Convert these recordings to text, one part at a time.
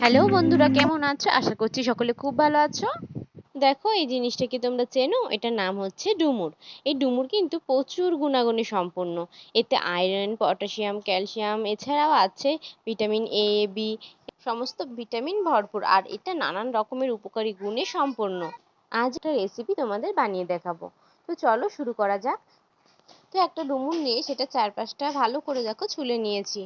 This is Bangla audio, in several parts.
হ্যালো বন্ধুরা, কেমন আছো? আশা করছি সকলে খুব ভালো আছো। দেখো, এই জিনিসটা কি তোমরা চেনো? এটার নাম হচ্ছে ডুমুর। এই ডুমুর কিন্তু প্রচুর গুণাগুণে সম্পন্ন। এতে আয়রন, পটাশিয়াম, ক্যালসিয়াম এছাড়াও আছে ভিটামিন এ বি সমস্ত ভিটামিন ভরপুর। আর এটা নানান রকমের উপকারী গুণে সম্পন্ন। আজ একটা রেসিপি তোমাদের বানিয়ে দেখাবো। তো চলো শুরু করা যাক। তো একটা ডুমুর নিয়ে সেটা চারপাশটা ভালো করে দেখো ছুলে নিয়েছি।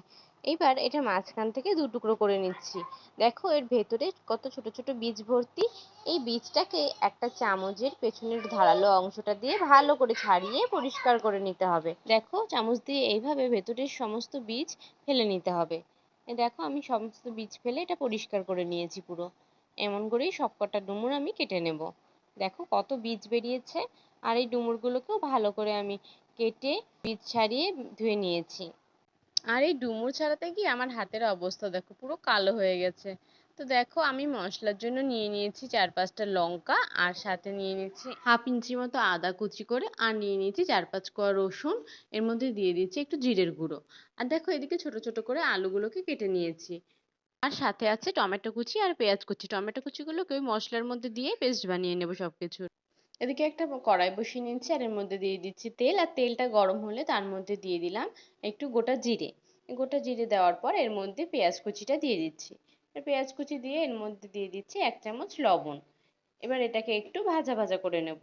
এইবার এটা মাঝখান থেকে দু টুকরো করে নিচ্ছি। দেখো এর ভেতরে কত ছোট ছোট বীজ ভর্তি। এই বীজটাকে একটা চামচের পেছনের ধারালো অংশটা দিয়ে ভালো করে ছাড়িয়ে পরিষ্কার করে নিতে হবে। দেখো চামচ দিয়ে এইভাবে ভেতরের সমস্ত বীজ ফেলে নিতে হবে। দেখো আমি সমস্ত বীজ ফেলে এটা পরিষ্কার করে নিয়েছি পুরো। এমন করেই সবকটা ডুমুর আমি কেটে নেব। দেখো কত বীজ বেরিয়েছে। আর এই ডুমুরগুলোকেও ভালো করে আমি কেটে বীজ ছাড়িয়ে ধুয়ে নিয়েছি। আর এই ডুমুর ছাড়াতে গিয়ে আমার হাতের অবস্থা দেখো, পুরো কালো হয়ে গেছে। তো দেখো, আমি মশলার জন্য নিয়ে নিয়েছি চার পাঁচটা লঙ্কা আর সাথে নিয়ে নিয়েছি হাফ ইঞ্চি মতো আদা কুচি করে আর নিয়ে নিয়েছি চার পাঁচ কোয়া রসুন। এর মধ্যে দিয়ে দিয়েছি একটু জিরের গুঁড়ো। আর দেখো, এদিকে ছোট ছোট করে আলুগুলোকে কেটে নিয়েছি। আর সাথে আছে টমেটো কুচি আর পেঁয়াজ কুচি। টমেটো কুচিগুলোকে ওই মশলার মধ্যে দিয়ে পেস্ট বানিয়ে নেব সব কিছুর এদিকে একটা কড়াই বসিয়ে নিচ্ছি আর এর মধ্যে দিয়ে দিচ্ছি তেল আর তেলটা গরম হলে তার মধ্যে দিয়ে দিলাম একটু গোটা জিরে। গোটা জিরে দেওয়ার পর এর মধ্যে পেঁয়াজ কুচিটা দিয়ে দিচ্ছি। পেঁয়াজ কুচি দিয়ে এর মধ্যে দিয়ে দিচ্ছি এক চামচ লবণ। এবার এটাকে একটু ভাজা ভাজা করে নেব।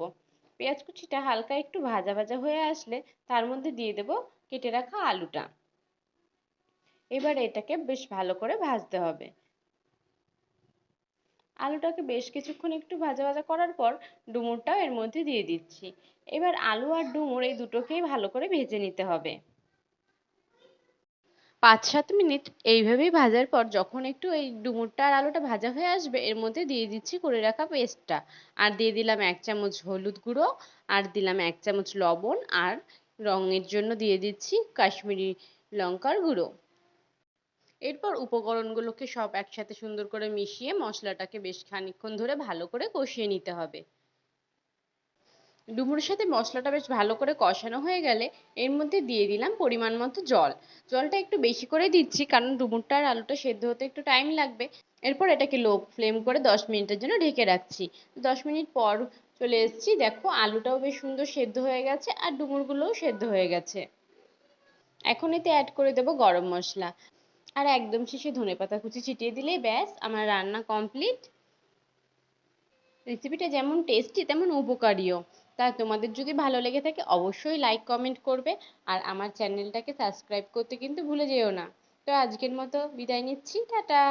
পেঁয়াজ কুচিটা হালকা একটু ভাজা ভাজা হয়ে আসলে তার মধ্যে দিয়ে দেব কেটে রাখা আলুটা। এবার এটাকে বেশ ভালো করে ভাজতে হবে। আলুটাকে বেশ কিছুক্ষণ একটু ভাজা ভাজা করার পর ডুমুরটাও এর মধ্যে দিয়ে দিচ্ছি। এবার আলু আর ডুমুর এই দুটোকেই ভালো করে ভেজে নিতে হবে। পাঁচ সাত মিনিট এইভাবেই ভাজার পর যখন একটু এই ডুমুরটা আর আলুটা ভাজা হয়ে আসবে, এর মধ্যে দিয়ে দিচ্ছি করে রাখা পেস্টটা। আর দিয়ে দিলাম এক চামচ হলুদ গুঁড়ো, আর দিলাম এক চামচ লবণ, আর রঙের জন্য দিয়ে দিচ্ছি কাশ্মীরি লঙ্কার গুঁড়ো। এরপর উপকরণগুলোকে সব একসাথে সুন্দর করে মিশিয়ে মশলাটাকে বেশ খানিকক্ষণ ধরে ভালো করে কষিয়ে নিতে হবে। ডুমুরের সাথে মশলাটা বেশ ভালো করে কষানো হয়ে গেলে এর মধ্যে দিয়ে দিলাম পরিমাণ মতো জল। জলটা একটু বেশি করে দিচ্ছি কারণ ডুমুরটা আর আলুটা সেদ্ধ হতে একটু টাইম লাগবে। এরপর এটাকে লো ফ্লেম করে দশ মিনিটের জন্য ঢেকে রাখছি। দশ মিনিট পর চলে এসেছি। দেখো আলুটাও বেশ সুন্দর সেদ্ধ হয়ে গেছে আর ডুমুরগুলোও সেদ্ধ হয়ে গেছে। এখন এতে অ্যাড করে দেবো গরম মশলা। আর একদম শেষে ধনেপাতা কুচি ছিটিয়ে দিলেই ব্যাস, আমার রান্না কমপ্লিট রেসিপিটা যেমন টেস্টি তেমন উপকারীও। তা তোমাদের যদি ভালো লেগে থাকে, অবশ্যই লাইক কমেন্ট করবে। আর আমার চ্যানেলটাকে সাবস্ক্রাইব করতে কিন্তু ভুলে যেও না। তো আজকের মতো বিদায় নিচ্ছি, টাটা।